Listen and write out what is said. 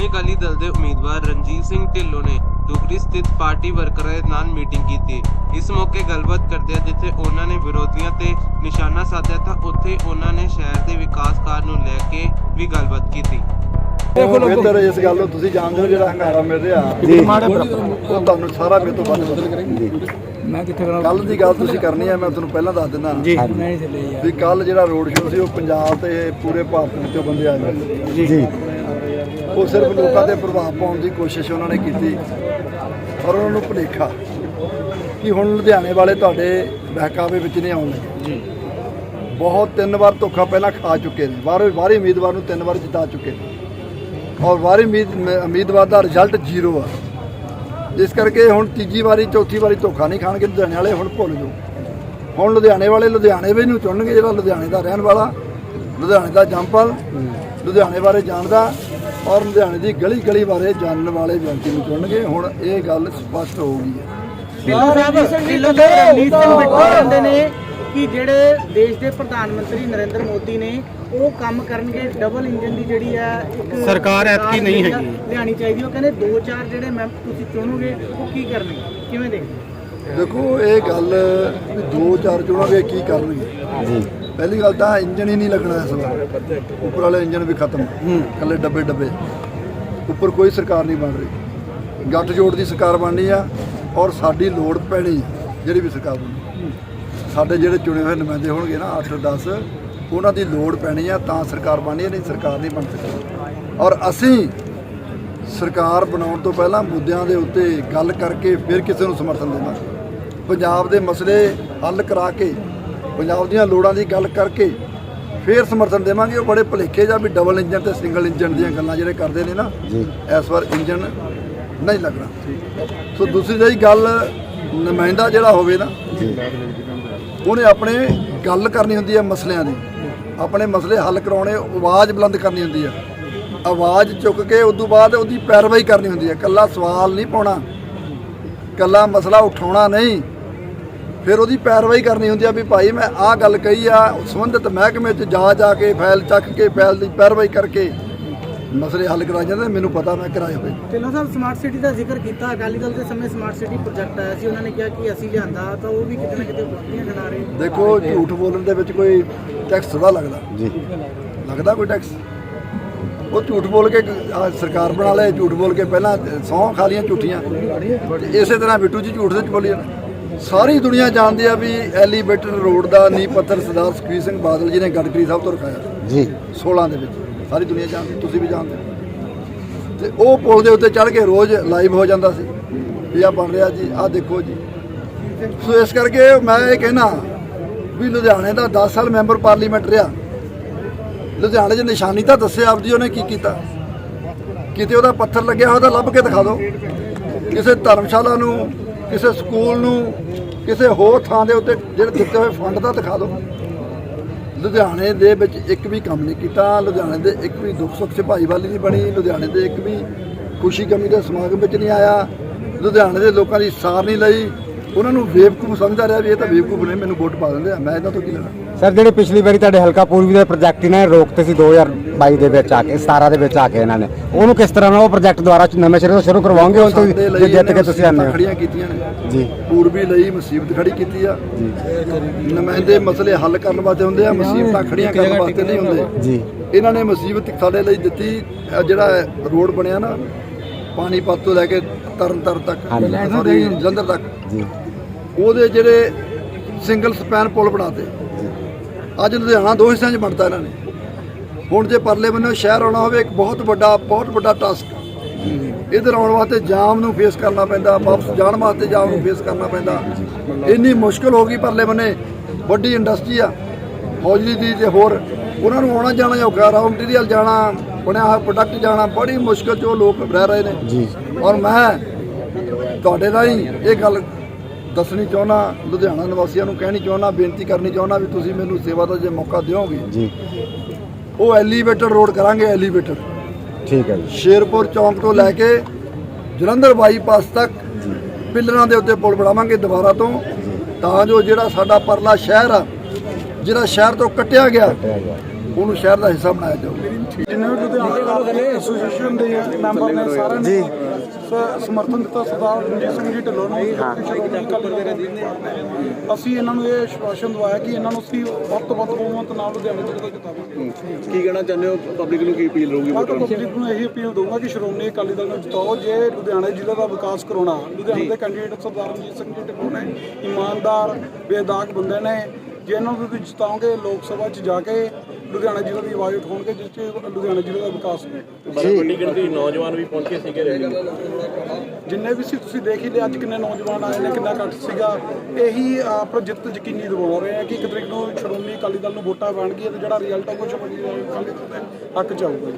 ਸ਼੍ਰੋਮਣੀ ਅਕਾਲੀ ਦਲ ਦੇ ਉਮੀਦਵਾਰ ਰਣਜੀਤ ਸਿੰਘ ਢਿੱਲੋਂ ਨੇ ਦੁਗਰੀ ਸਥਿਤ ਪਾਰਟੀ ਵਰਕਰਾਂ ਦੇ ਨਾਲ ਮੀਟਿੰਗ ਕੀਤੀ। ਇਸ ਮੌਕੇ ਗੱਲਬਾਤ ਕਰਦਿਆਂ ਜਿੱਥੇ ਉਹਨਾਂ ਨੇ ਵਿਰੋਧੀਆਂ ਤੇ ਨਿਸ਼ਾਨਾ ਸਾਧਿਆ ਤਾਂ ਉੱਥੇ ਉਹਨਾਂ ਨੇ ਸ਼ਹਿਰ ਦੇ ਵਿਕਾਸ ਕਾਰਜ ਨੂੰ ਲੈ ਕੇ ਵੀ ਗੱਲਬਾਤ ਕੀਤੀ। ਬਿਹਤਰ ਇਸ ਗੱਲ ਨੂੰ ਤੁਸੀਂ ਜਾਣਦੇ ਹੋ ਜਿਹੜਾ ਹੰਗਾਰਾ ਮਿਲ ਰਿਹਾ? ਉਹ ਤੁਹਾਨੂੰ ਸਾਰਾ ਮੇਰੇ ਤੋਂ ਵੱਧ ਪਤਾ ਮੈਂ ਕਿੱਥੇ ਕਰਾਂ? ਕੱਲ ਦੀ ਗੱਲ ਤੁਸੀਂ ਕਰਨੀ ਹੈ ਮੈਂ ਤੁਹਾਨੂੰ ਪਹਿਲਾਂ ਦੱਸ ਦਿੰਦਾ। ਜੀ। ਵੀ ਕੱਲ ਜਿਹੜਾ ਰੋਡ ਸ਼ੋਅ ਸੀ ਉਹ ਪੰਜਾਬ ਤੇ ਪੂਰੇ ਭਾਰਤ ਵਿੱਚੋਂ ਬੰਦੇ ਆਏ। ਜੀ। ਉਹ ਸਿਰਫ ਲੋਕਾਂ ਤੇ ਪ੍ਰਭਾਵ ਪਾਉਣ ਦੀ ਕੋਸ਼ਿਸ਼ ਉਹਨਾਂ ਨੇ ਕੀਤੀ ਔਰ ਉਹਨਾਂ ਨੂੰ ਭੁਲੇਖਾ ਕਿ ਹੁਣ ਲੁਧਿਆਣੇ ਵਾਲੇ ਤੁਹਾਡੇ ਬਹਿਕਾਵੇ ਵਿੱਚ ਨਹੀਂ ਆਉਣ ਲੱਗੇ। ਜੀ। ਬਹੁਤ ਤਿੰਨ ਵਾਰ ਧੋਖਾ ਪਹਿਲਾਂ ਖਾ ਚੁੱਕੇ ਨੇ। ਵਾਰੇ ਵਾਰੇ ਉਮੀਦਵਾਰ ਨੂੰ ਤਿੰਨ ਵਾਰ ਜਿਤਾ ਚੁੱਕੇ ਨੇ। ਔਰ ਮ- ਉਮੀਦਵਾਰ ਦਾ ਰਿਜ਼ਲਟ ਜ਼ੀਰੋ ਆ। ਇਸ ਕਰਕੇ ਹੁਣ ਤੀਜੀ ਵਾਰੀ ਚੌਥੀ ਵਾਰੀ ਧੋਖਾ ਨਹੀਂ ਖਾਣਗੇ ਲੁਧਿਆਣੇ ਵਾਲੇ ਹੁਣ ਭੁੱਲ ਜਾਓ। ਹੁਣ ਲੁਧਿਆਣੇ ਵਾਲੇ ਲੁਧਿਆਣੇ ਵੀ ਨੂੰ ਚੁਣਨਗੇ ਜਿਹੜਾ ਲੁਧਿਆਣੇ ਦਾ ਰਹਿਣ ਵਾਲਾ ਲੁਧਿਆਣੇ ਦਾ ਜੰਪਲ ਲੁਧਿਆਣੇ ਬਾਰੇ ਜਾਣਦਾ। ਔਰ ਲੁਧਿਆਣੇ ਦੀ ਗਲੀ ਗਲੀ ਬਾਰੇ ਜਾਣਨ ਵਾਲੇ ਵਿਅਕਤੀ ਨੂੰ ਚੁਣਨਗੇ। ਹੁਣ ਇਹ ਗੱਲ ਸਪਸ਼ਟ ਹੋ ਗਈ ਹੈ। ਢਿੱਲੋਂ ਸਾਹਿਬ ਢਿੱਲੋਂ ਸਾਹਿਬ ਰਣਜੀਤ ਸਿੰਘ ਬਿੱਟੂ ਕਹਿੰਦੇ ਨੇ ਕਿ ਜਿਹੜੇ ਦੇਸ਼ ਦੇ ਪ੍ਰਧਾਨ ਮੰਤਰੀ ਨਰਿੰਦਰ ਮੋਦੀ ਨੇ ਉਹ ਕੰਮ ਕਰਨਗੇ ਡਬਲ ਇੰਜਨ ਦੀ ਜਿਹੜੀ ਹੈ ਇੱਕ ਸਰਕਾਰ ਐਤਕੀ ਨਹੀਂ ਹੈਗੀ। ਲਿਆਉਣੀ ਚਾਹੀਦੀ ਉਹ ਕਹਿੰਦੇ ਦੋ ਚਾਰ ਜਿਹੜੇ ਮੈਂ ਤੁਸੀਂ ਚੁਣੋਗੇ ਉਹ ਕੀ ਕਰਨਗੇ? ਕਿਵੇਂ ਦੇਖਦੇ ਦੇਖੋ ਇਹ ਗੱਲ ਦੋ ਚਾਰ ਚੁਣਾਵੇ ਕੀ ਕਰਨਗੇ? ਜੀ ਪਹਿਲੀ ਗੱਲ ਤਾਂ ਇੰਜਣ ਹੀ ਨਹੀਂ ਲੱਗਣਾ ਇਸ ਵਾਰ। ਉੱਪਰ ਵਾਲੇ ਇੰਜਣ ਵੀ ਖਤਮ। ਕੱਲੇ ਡੱਬੇ ਡੱਬੇ। ਉੱਪਰ ਕੋਈ ਸਰਕਾਰ ਨਹੀਂ ਬਣ ਰਹੀ। ਗੱਠ ਜੋੜ ਦੀ ਸਰਕਾਰ ਬਣਨੀ ਆ ਔਰ ਸਾਡੀ ਲੋੜ ਪੈਣੀ ਆ, ਜਿਹੜੀ ਵੀ ਸਰਕਾਰ ਬਣੀ ਸਾਡੇ ਜਿਹੜੇ ਚੁਣੇ ਹੋਏ ਨੁਮਾਇੰਦੇ ਹੋਣਗੇ ਨਾ 8 10 ਉਹਨਾਂ ਦੀ ਲੋੜ ਪੈਣੀ ਆ ਤਾਂ ਸਰਕਾਰ ਬਣਨੀ ਆ ਨਹੀਂ ਸਰਕਾਰ ਨਹੀਂ ਬਣ ਸਕਦੀ। ਔਰ ਅਸੀਂ ਸਰਕਾਰ ਬਣਾਉਣ ਤੋਂ ਪਹਿਲਾਂ ਮੁੱਦਿਆਂ ਦੇ ਉੱਤੇ ਗੱਲ ਕਰਕੇ ਫਿਰ ਕਿਸੇ ਨੂੰ ਸਮਰਥਨ ਦੇਵਾਂਗੇ। ਪੰਜਾਬ ਦੇ ਮਸਲੇ ਹੱਲ ਕਰਾ ਕੇ ਪੰਜਾਬ ਦੀਆਂ ਲੋੜਾਂ ਦੀ ਗੱਲ ਕਰਕੇ ਫਿਰ ਸਮਰਥਨ ਦੇਵਾਂਗੇ। ਉਹ ਬੜੇ ਭੁਲੇਖੇ ਜਾਂ ਵੀ ਡਬਲ ਇੰਜਨ ਤੇ ਸਿੰਗਲ ਇੰਜਨ ਦੀਆਂ ਗੱਲਾਂ ਜਿਹੜੇ ਕਰਦੇ ਨੇ ਨਾ ਇਸ ਵਾਰ ਇੰਜਨ ਨਹੀਂ ਲੱਗਣਾ। ਸੋ ਦੂਸਰੀ ਰਹੀ ਗੱਲ ਨੁਮਾਇੰਦਾ ਜਿਹੜਾ ਹੋਵੇ ਨਾ ਉਹਨੇ ਆਪਣੇ ਗੱਲ ਕਰਨੀ ਹੁੰਦੀ ਹੈ ਮਸਲਿਆਂ ਦੀ। ਆਪਣੇ ਮਸਲੇ ਹੱਲ ਕਰਾਉਣੇ ਆਵਾਜ਼ ਬੁਲੰਦ ਕਰਨੀ ਹੁੰਦੀ ਹੈ। ਆਵਾਜ਼ ਚੁੱਕ ਕੇ ਉਸ ਤੋਂ ਬਾਅਦ ਉਹਦੀ ਪੈਰਵਾਈ ਕਰਨੀ ਹੁੰਦੀ ਹੈ। ਕੱਲਾ ਸਵਾਲ ਨਹੀਂ ਪਾਉਣਾ ਕੱਲਾ ਮਸਲਾ ਉਠਾਉਣਾ ਨਹੀਂ। ਫਿਰ ਉਹਦੀ ਪੈਰਵਾਈ ਕਰਨੀ ਹੁੰਦੀ ਆ ਵੀ ਭਾਈ ਮੈਂ ਆਹ ਗੱਲ ਕਹੀ ਆ ਸੰਬੰਧਿਤ ਮਹਿਕਮੇ 'ਚ ਜਾ ਜਾ ਕੇ ਫਾਈਲ ਚੱਕ ਕੇ ਫਾਈਲ ਦੀ ਪੈਰਵਾਈ ਕਰਕੇ ਮਸਲੇ ਹੱਲ ਕਰਾਏ ਜਾਂਦੇ ਮੈਨੂੰ ਪਤਾ ਮੈਂ ਕਰਾਏ ਹੋਏ। ਢਿੱਲੋਂ ਸਾਹਿਬ ਸਮਾਰਟ ਸਿਟੀ ਦਾ ਜ਼ਿਕਰ ਕੀਤਾ ਅਕਾਲੀ ਦਲ ਦੇ ਸਮੇਂ ਸਮਾਰਟ ਸਿਟੀ ਪ੍ਰੋਜੈਕਟ ਆਇਆ ਸੀ ਉਹਨਾਂ ਨੇ ਕਿਹਾ ਕਿ ਅਸੀਂ ਲਿਆਂਦਾ ਤਾਂ ਉਹ ਵੀ ਕਿਤੇ ਨਾ ਕਿਤੇ ਬੁੱਧੀਆਂ ਖੜਾ ਰਹੇ ਦੇਖੋ ਝੂਠ ਬੋਲਣ ਦੇ ਵਿੱਚ ਕੋਈ ਟੈਕਸ ਥੋੜਾ ਲੱਗਦਾ। ਜੀ। ਲੱਗਦਾ ਕੋਈ ਟੈਕਸ ਉਹ ਝੂਠ ਬੋਲ ਕੇ ਸਰਕਾਰ ਬਣਾ ਲਏ ਝੂਠ ਬੋਲ ਕੇ ਪਹਿਲਾਂ ਸੌਂ ਖਾ ਲੀਆਂ ਝੂਠੀਆਂ। ਇਸੇ ਤਰ੍ਹਾਂ ਬਿੱਟੂ ਜੀ ਝੂਠ ਸੱਚ ਬੋਲੀ ਜਾਣ ਸਾਰੀ ਦੁਨੀਆ ਜਾਣਦੀ ਆ ਵੀ ਐਲੀਵੇਟਰ ਰੋਡ ਦਾ ਨੀਂਹ ਪੱਥਰ ਸਰਦਾਰ ਸੁਖਬੀਰ ਸਿੰਘ ਬਾਦਲ ਜੀ ਨੇ ਗਡਕਰੀ ਸਾਹਿਬ ਤੋਂ ਰਖਾਇਆ ਜੀ। 16 ਦੇ ਵਿੱਚ। ਸਾਰੀ ਦੁਨੀਆ ਜਾਣਦੀ ਤੁਸੀਂ ਵੀ ਜਾਣਦੇ ਹੋ। ਤੇ ਉਹ ਪੁਲ ਦੇ ਉੱਤੇ ਚੜ ਕੇ ਰੋਜ਼ ਲਾਈਵ ਹੋ ਜਾਂਦਾ ਸੀ। ਵੀ ਆ ਬਣ ਰਿਹਾ ਜੀ ਆ ਦੇਖੋ ਜੀ। ਸੋ ਇਸ ਕਰਕੇ ਮੈਂ ਇਹ ਕਹਿਣਾ ਵੀ ਲੁਧਿਆਣੇ ਦਾ 10 ਸਾਲ ਮੈਂਬਰ ਪਾਰਲੀਮੈਂਟ ਰਿਹਾ। ਲੁਧਿਆਣੇ 'ਚ ਨਿਸ਼ਾਨੀ ਤਾਂ ਦੱਸਿਆ ਆਪਦੀ ਉਹਨੇ ਕੀ ਕੀਤਾ। ਕਿਤੇ ਉਹਦਾ ਪੱਥਰ ਲੱਗਿਆ ਹੋਇਆ ਤਾਂ ਲੱਭ ਕੇ ਦਿਖਾ ਦਿਓ। ਕਿਸੇ ਧਰਮਸ਼ਾਲਾ ਨੂੰ ਕਿਸੇ ਸਕੂਲ ਨੂੰ ਕਿਸੇ ਹੋਰ ਥਾਂ ਦੇ ਉੱਤੇ ਜਿਹੜੇ ਦਿੱਤੇ ਹੋਏ ਫੰਡ ਦਾ ਦਿਖਾ ਦਿਓ। ਲੁਧਿਆਣੇ ਦੇ ਵਿੱਚ ਇੱਕ ਵੀ ਕੰਮ ਨਹੀਂ ਕੀਤਾ, ਲੁਧਿਆਣੇ ਦੇ ਇੱਕ ਵੀ ਦੁੱਖ ਸੁੱਖ 'ਚ ਵਾਲੀ ਨਹੀਂ ਬਣੀ, ਲੁਧਿਆਣੇ ਦੇ ਇੱਕ ਵੀ ਖੁਸ਼ੀ ਗਮੀ ਦੇ ਸਮਾਗਮ ਵਿੱਚ ਨਹੀਂ ਆਇਆ, ਲੁਧਿਆਣੇ ਦੇ ਲੋਕਾਂ ਦੀ ਸਾਰ ਨਹੀਂ ਲਈ। ਉਹਨਾਂ ਨੂੰ ਬੇਵਕੂਫ ਸਮਝਦਾ ਰਿਹਾ ਵੀ ਇਹ ਤਾਂ ਬੇਵਕੂਫ ਨੇ, ਮੈਨੂੰ ਵੋਟ ਪਾ ਦਿੰਦੇ ਆ, ਮੈਂ ਇਹਨਾਂ ਤੋਂ ਕੀ ਲੈਣਾ। ਸਰ, ਜਿਹੜੇ ਪਿਛਲੀ ਵਾਰੀ ਤੁਹਾਡੇ ਹਲਕਾ ਪੂਰਬੀ ਦੇ ਪ੍ਰੋਜੈਕਟ ਇਹਨਾਂ ਨੇ, ਰੋਕਤੇ ਸੀ 2022 ਦੇ ਵਿੱਚ ਆ ਕੇ 17 ਦੇ ਵਿੱਚ ਆ ਕੇ ਇਹਨਾਂ ਨੇ। ਉਹਨੂੰ ਕਿਸ ਤਰ੍ਹਾਂ ਨਾਲ ਉਹ ਪ੍ਰੋਜੈਕਟ ਦੁਬਾਰਾ ਨਵੇਂ ਸਿਰੇ ਤੋਂ ਸ਼ੁਰੂ ਕਰਵਾਓਗੇ ਉਹ ਤੋਂ ਜੇ ਜਿੱਤ ਕੇ ਤੁਸੀਂ ਆਨੇ ਹੋ। ਖੜੀਆਂ ਕੀਤੀਆਂ ਨੇ। ਜੀ। ਪੂਰਬੀ ਲਈ ਮੁਸੀਬਤ ਖੜੀ ਕੀਤੀ ਆ। ਨੁਮਾਇੰਦੇ ਮਸਲੇ ਹੱਲ ਕਰਨ ਵਾਸਤੇ ਹੁੰਦੇ ਆ ਮੁਸੀਬਤਾਂ ਖੜੀਆਂ ਕਰਨ ਵਾਸਤੇ ਨਹੀਂ ਹੁੰਦੇ। ਜੀ। ਇਹਨਾਂ ਨੇ ਮੁਸੀਬਤ ਸਾਡੇ ਲਈ ਦਿੱਤੀ ਜਿਹੜਾ ਰੋਡ ਬਣਿਆ ਨਾ ਪਾਣੀਪਤ ਤੋਂ ਲੈ ਕੇ ਤਰਨਤਾਰਨ ਤੱਕ। ਸੌਰੀ ਜਲੰਧਰ ਤੱਕ। ਜੀ। ਉਹਦੇ ਜਿਹੜੇ ਸਿੰਗਲ ਸਪੈਨ ਪੁਲ ਬਣਾਤੇ। ਅੱਜ ਲੁਧਿਆਣਾ ਦੋ ਹਿੱਸਿਆਂ 'ਚ ਬਣਦਾ ਇਹਨਾਂ ਨੇ। ਹੁਣ ਜੇ ਪਰਲੇ ਬੰਨੇ ਸ਼ਹਿਰ ਆਉਣਾ ਹੋਵੇ ਇੱਕ ਬਹੁਤ ਵੱਡਾ ਬਹੁਤ ਵੱਡਾ ਟਾਸਕ ਇਧਰ ਆਉਣ ਵਾਸਤੇ ਜਾਮ ਨੂੰ ਫੇਸ ਕਰਨਾ ਪੈਂਦਾ ਵਾਪਸ ਜਾਣ ਵਾਸਤੇ ਜਾਮ ਨੂੰ ਫੇਸ ਕਰਨਾ ਪੈਂਦਾ। ਇੰਨੀ ਮੁਸ਼ਕਲ ਹੋ ਗਈ ਪਰਲੇ ਬੰਨੇ ਵੱਡੀ ਇੰਡਸਟਰੀ ਆ। ਹੌਜਰੀ ਦੀ ਤੇ ਹੋਰ ਉਹਨਾਂ ਨੂੰ ਆਉਣਾ ਜਾਣਾ ਔਖਾ ਰਾਉ ਮਟੀਰੀਅਲ ਜਾਣਾ ਬਣਿਆ ਹੋਇਆ ਪ੍ਰੋਡਕਟ ਜਾਣਾ ਬੜੀ ਮੁਸ਼ਕਲ 'ਚ ਲੋਕ ਰਹਿ ਰਹੇ ਨੇ। ਜੀ। ਔਰ ਮੈਂ ਤੁਹਾਡੇ ਰਾਹੀਂ ਇਹ ਗੱਲ ਦੱਸਣੀ ਚਾਹੁੰਦਾ ਲੁਧਿਆਣਾ ਨਿਵਾਸੀਆਂ ਨੂੰ ਕਹਿਣੀ ਚਾਹੁੰਦਾ ਬੇਨਤੀ ਕਰਨੀ ਚਾਹੁੰਦਾ ਵੀ ਤੁਸੀਂ ਮੈਨੂੰ ਸੇਵਾ ਦਾ ਜੇ ਮੌਕਾ ਦਿਓਗੇ। ਜੀ। ਉਹ ਐਲੀਵੇਟਰ ਰੋਡ ਕਰਾਂਗੇ ਐਲੀਵੇਟਰ ਠੀਕ ਹੈ ਜੀ। ਸ਼ੇਰਪੁਰ ਚੌਂਕ ਤੋਂ ਲੈ ਕੇ ਜਲੰਧਰ ਬਾਈਪਾਸ ਤੱਕ ਪਿੱਲਰਾਂ ਦੇ ਉੱਤੇ ਪੁਲ ਬਣਾਵਾਂਗੇ ਦੁਬਾਰਾ ਤੋਂ। ਤਾਂ ਜੋ ਜਿਹੜਾ ਸਾਡਾ ਪਰਲਾ ਸ਼ਹਿਰ ਆ ਜਿਹੜਾ ਸ਼ਹਿਰ ਤੋਂ ਕੱਟਿਆ ਗਿਆ ਉਹਨੂੰ ਸ਼ਹਿਰ ਦਾ ਹਿੱਸਾ ਬਣਾਇਆ ਜਾਊ। ਜਿੰਨੇ ਵੀ ਲੁਧਿਆਣਾ ਕਾਲਜ ਐਸੋਸੀਏਸ਼ਨ ਦੇ ਮੈਂਬਰ ਨੇ ਸਾਰਿਆਂ ਨੇ ਸ- ਸਮਰਥਨ ਦਿੱਤਾ ਸਰਦਾਰ ਰਣਜੀਤ ਸਿੰਘ ਜੀ ਢਿੱਲੋਂ ਨੂੰ। ਅਸੀਂ ਇਹਨਾਂ ਨੂੰ ਇਹ ਆਸ਼ਵਾਸਨ ਦਵਾਇਆ ਕਿ ਇਹਨਾਂ ਨੂੰ ਅਸੀਂ ਵੱਧ ਤੋਂ ਵੱਧ ਬਹੁਮਤ ਨਾਲ ਲੁਧਿਆਣੇ ਤੋਂ ਜਿਤਾਵਾਂਗੇ। ਕੀ ਕਹਿਣਾ ਚਾਹੁੰਦੇ ਹੋ? ਪਬਲਿਕ ਨੂੰ ਕੀ ਅਪੀਲ ਰਹੂਗੀ ਮੈਂ ਤਾਂ ਪਬਲਿਕ ਨੂੰ ਇਹੀ ਅਪੀਲ ਦਊਂਗਾ ਕਿ ਸ਼੍ਰੋਮਣੀ ਅਕਾਲੀ ਦਲ ਨੂੰ ਜਿਤਾਓ। ਜੇ ਲੁਧਿਆਣਾ ਜ਼ਿਲ੍ਹੇ ਦਾ ਵਿਕਾਸ ਕਰਾਉਣਾ ਲੁਧਿਆਣੇ ਦੇ ਕੈਂਡੀਡੇਟ ਸਰਦਾਰ ਰਣਜੀਤ ਸਿੰਘ ਜੀ ਢਿੱਲੋਂ ਨੇ ਇਮਾਨਦਾਰ ਬੇਦਾਗ ਬੰਦੇ ਨੇ। ਜੇ ਇਹਨਾਂ ਨੂੰ ਤੁਸੀਂ ਜਿਤਾਓਗੇ ਲੋਕ ਸਭਾ 'ਚ ਜਾ ਕੇ ਲੁਧਿਆਣਾ ਜ਼ਿਲ੍ਹੇ ਦੀ ਆਵਾਜ਼ ਉਠਾਉਣਗੇ ਜਿਸ 'ਚ ਲੁਧਿਆਣਾ ਜ਼ਿਲ੍ਹੇ ਦਾ ਵਿਕਾਸ ਹੋਵੇ ਵੱਡੀ ਗਿਣਤੀ ਨੌਜਵਾਨ ਵੀ ਪਹੁੰਚੇ ਸੀਗੇ ਰੈਲੀ ਜਿੰਨੇ ਵੀ ਸੀ ਤੁਸੀਂ ਦੇਖ ਹੀ ਲਿਆ ਅੱਜ ਕਿੰਨੇ ਨੌਜਵਾਨ ਆਏ ਨੇ ਕਿੰਨਾ ਘੱਟ ਸੀਗਾ। ਇਹੀ ਜਿੱਤ ਯਕੀਨੀ ਦਿਵਾ ਰਹੇ ਆ ਕਿ ਇੱਕ ਤਰੀਕ ਨੂੰ ਸ਼੍ਰੋਮਣੀ ਅਕਾਲੀ ਦਲ ਨੂੰ ਵੋਟਾਂ ਪੈਣਗੀਆਂ ਤੇ ਜਿਹੜਾ ਰਿਜ਼ਲਟ ਆ ਦਲ ਦੇ ਹੱਕ ਚ ਆਊਗਾ।